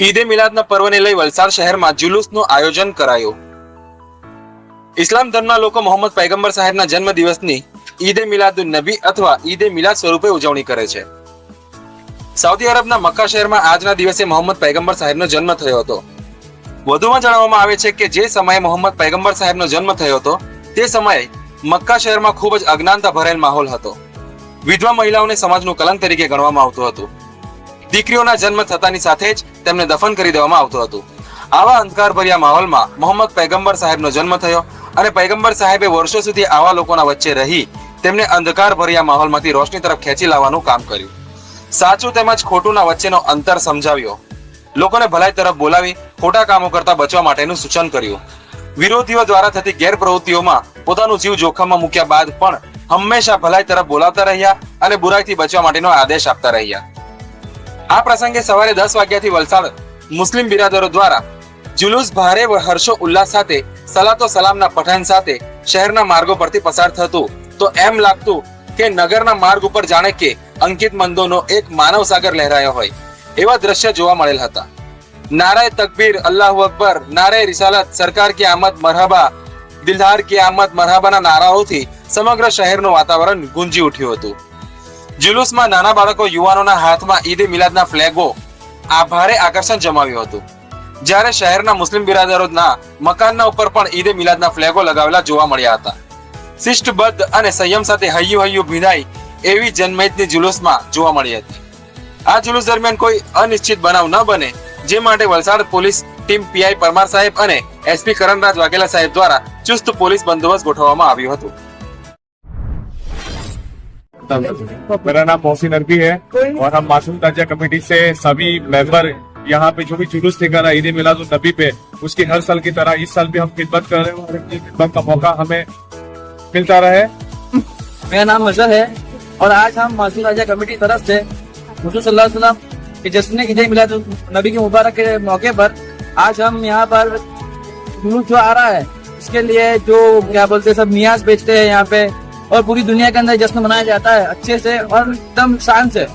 ઈદે મિલાદના પર્વને લઈ વલસાડ શહેરમાં જુલુસનું આયોજન કરાયું. ઇસ્લામ ધર્મના લોકો મોહમ્મદ પૈગંબર સાહેબના જન્મ દિવસની ઈદે મિલાદુન નબી અથવા ઈદે મિલાદ સ્વરૂપે ઉજવણી કરે છે. સાઉદી અરબના મક્કા શહેરમાં આજના દિવસે મોહમ્મદ પૈગંબર સાહેબનો જન્મ થયો હતો. વધુમાં જણાવવામાં આવે છે કે જે સમયે મોહમ્મદ પૈગંબર સાહેબનો જન્મ થયો હતો, તે સમયે મક્કા શહેરમાં ખૂબ જ અજ્ઞાનતા ભરેલ માહોલ હતો. વિધવા મહિલાઓને સમાજનું કલંક તરીકે ગણવામાં આવતું હતું. દીકરીઓના જન્મ થતાની સાથે જ તેમને દફન કરી દેવામાં આવતું હતું. આવા અંધકારભર્યા માહોલમાં મોહમ્મદ પૈગંબર સાહેબનો જન્મ થયો અને પૈગંબર સાહેબે વર્ષો સુધી આવા લોકોના વચ્ચે રહી તેમને અંધકારભર્યા માહોલમાંથી રોશની તરફ ખેંચી લાવવાનું કામ કર્યું. સાચું તેમજ ખોટુંના વચ્ચેનો અંતર સમજાવ્યો. લોકોને ભલાઈ તરફ બોલાવી, ખોટા કામો કરતા બચવા માટેનું સૂચન કર્યું. વિરોધીઓ દ્વારા થતી ગેરપ્રવૃત્તિઓમાં પોતાનું જીવ જોખમમાં મૂક્યા બાદ પણ હંમેશા ભલાઈ તરફ બોલાવતા રહ્યા અને બુરાઈથી બચવા માટેનો આદેશ આપતા રહ્યા. આ પ્રસંગે સવારે દસ વાગ્યાથી વલસાડ મુસ્લિમ બિરાદરો દ્વારા જુલુસ, ભારે હર્ષો ઉલ્લાસ સાથે સલાતો સલામના પઠન સાથે શહેરના માર્ગો પરથી પસાર થતું. તો એમ લાગતું કે નગરના માર્ગ ઉપર જાણે કે અંકિત મંદોનો એક માનવ સાગર લહેરાયો હોય, એવા દ્રશ્ય જોવા મળેલ હતા. નારાય તકબીર, અલ્લાહુ અકબર, નારાય રિસાલત, સરકાર કે આમદ, મરહબા દિલધાર કે આમદ, મરહબાના નારાઓથી સમગ્ર શહેરનું વાતાવરણ ગુંજી ઉઠ્યું હતું. જુલુસમાં નાના બાળકો યુવાનોના હાથમાં ઈદ મિલાદના ફ્લેગો આભારે આકર્ષણ જમાવ્યું હતું. જ્યારે શહેરના મુસ્લિમ બિરાદરોના મકાનના ઉપર પણ ઈદે મિલાદના ફ્લેગો લગાવેલા જોવા મળ્યા હતા. શિષ્ટબદ્ધ અને સંયમ સાથે હૈયું હૈયું ભીનાઈ એવી જનમેદની જુલુસમાં જોવા મળી હતી. આ જુલુસ દરમિયાન કોઈ અનિશ્ચિત બનાવ ન બને, જે માટે Valsad police team PI Parmar સાહેબ અને એસપી કરણરાજ વાઘેલા સાહેબ દ્વારા ચુસ્ત પોલીસ બંદોબસ્ત ગોઠવવામાં આવ્યું હતું. मेरा नाम मोहसिन अरबी है और हम मासूम ताजिया कमेटी से सभी मेंबर यहाँ पे जो भी जुलूस निकाला ईद मिलाद नबी पे, उसकी हर साल की तरह इस साल भी हम खिदमत कर रहे हैं खिदमत का मौका हमें मिलता रहे। मेरा नाम अजहर है और आज हम मासूम राजा कमेटी तरफ़ से के जश्न ईद मिलाद नबी के मुबारक के मौके पर आज हम यहाँ पर जुलूस जो आ रहा है, इसके लिए जो क्या बोलते हैं, सब नियाज बेचते हैं यहाँ पे। और पूरी दुनिया के अंदर जश्न मनाया जाता है अच्छे से और एकदम शान से